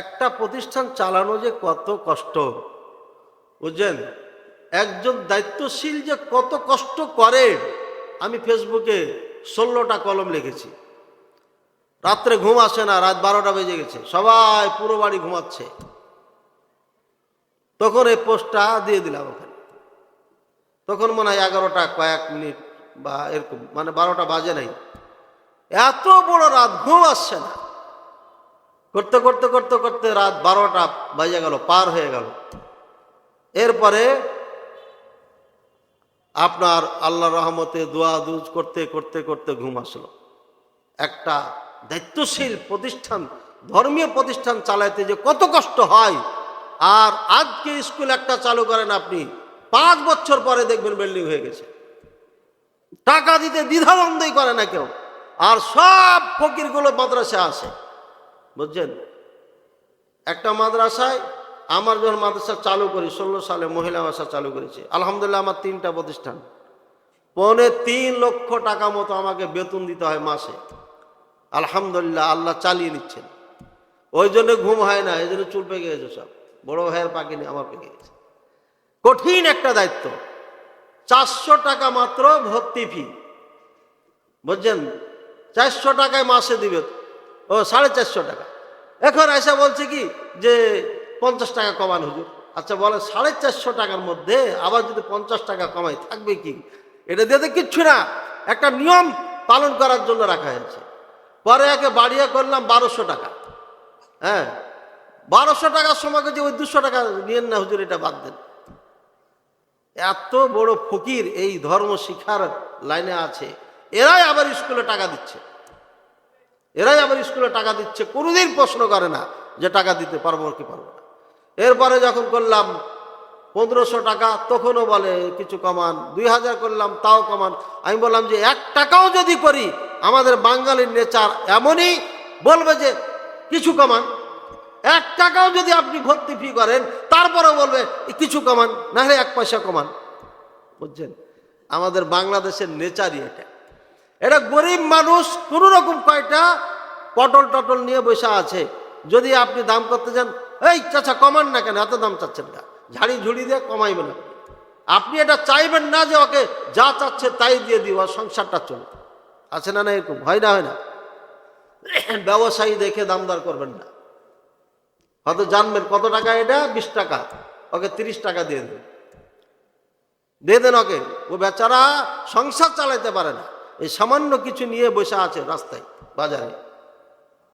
একটা প্রতিষ্ঠান চালানো যে কত কষ্ট, বুঝছেন? একজন দায়িত্বশীল যে কত কষ্ট করে, আমি ফেসবুকে ষোলোটা কলম লিখেছি। রাত্রে ঘুম আসে না, রাত বারোটা বেজে গেছে, সবাই পুরো বাড়ি ঘুমাচ্ছে। তখন এই পোস্টটা দিয়ে দিলাম ওখানে। তখন মনে হয় এগারোটা কয়েক মিনিট বা এরকম মানে বারোটা বাজে নাই। এত বড় রাত, ঘুম আসছে না। করতে করতে করতে করতে রাত বারোটা বাজে গেল, পার হয়ে গেল। এরপরে আপনার আল্লাহ রহমতে দোয়া দুজ করতে করতে করতে ঘুম আসলো। একটা দায়িত্বশীল প্রতিষ্ঠান, ধর্মীয় প্রতিষ্ঠান চালাইতে যে কত কষ্ট হয়, আর আজকে স্কুল একটা চালু করেন আপনি, পাঁচ বছর পরে দেখবেন বিল্ডিং হয়ে গেছে। টাকা দিতে দ্বিধাদ্বন্দ্বই করে না কেউ। আর সব ফকিরগুলো মাদ্রাসা আসে। বুঝছেন? একটা মাদ্রাসায় আমার যখন মাদ্রাসা চালু করি, ষোলো সালে মহিলা মাদ্রাসা চালু করেছি। আলহামদুলিল্লাহ আমার তিনটা প্রতিষ্ঠান। পৌনে তিন লক্ষ টাকা মতো আমাকে বেতন দিতে হয় মাসে। আলহামদুলিল্লাহ আল্লাহ চালিয়ে নিচ্ছেন ওই জন্য ঘুম হয় না, এই জন্য চুল পেকে গেছে সব। বড় ভাইয়ের পাকিনি আমার পেকে গেছে। কঠিন একটা দায়িত্ব। চারশো টাকা মাত্র ভর্তি ফি। বুঝছেন? চারশো টাকায় মাসে দিবে। ও, সাড়ে চারশো টাকা। এখন এসে বলছে কি যে, পঞ্চাশ টাকা কমান হুজুর। আচ্ছা বলে সাড়ে চারশো টাকার মধ্যে আবার যদি পঞ্চাশ টাকা কমাই, থাকবে কি? এটা দিয়ে তো কিচ্ছু না। একটা নিয়ম পালন করার জন্য রাখা হয়েছে। পরে একে বাড়িয়ে করলাম বারোশো টাকা। হ্যাঁ বারোশো টাকার সময় যে ওই দুশো টাকা নিয়েন না হুজুর, এটা বাদ দেন। এত বড় ফকির এই ধর্ম শিক্ষার লাইনে আছে। এরাই আবার স্কুলে টাকা দিচ্ছে। এরাই আবার স্কুলে টাকা দিচ্ছে, কোনোদিন প্রশ্ন করে না যে টাকা দিতে পারব কি পারব না। এরপরে যখন করলাম পনেরোশো টাকা, তখনও বলে কিছু কমান, দুই হাজার করলাম, তাও কমান। আমি বললাম যে এক টাকাও যদি করি, আমাদের বাঙালির নেচার এমনই, বলবে যে কিছু কমান। এক টাকাও যদি আপনি ভর্তি ফি করেন, তারপরেও বলবে কিছু কমান, না হলে এক পয়সা কমান। বুঝছেন? আমাদের বাংলাদেশের নেচারই এটা। এটা গরিব মানুষ কোনো রকম কয়টা পটল টটল নিয়ে বসে আছে। যদি আপনি দাম করতে যান, এই চাচা, কমান না কেন? এত দাম চাচ্ছেন না ঝাড়ি ঝুড়ি দিয়ে কমাইবেন না আপনি এটা চাইবেন না যে ওকে যা চাচ্ছে তাই দিয়ে দিব সংসারটা চলবে আছে না না এরকম? হয় না হয় না। ব্যবসায়ী দেখে দামদার করবেন না। হয়তো জানবেন কত টাকা এটা? বিশ টাকা। ওকে তিরিশ টাকা দিয়ে দেবেন দিয়ে দেন ওকে। ও বেচারা সংসার চালাইতে পারে না। এই সামান্য কিছু নিয়ে বসে আছে রাস্তায়, বাজারে।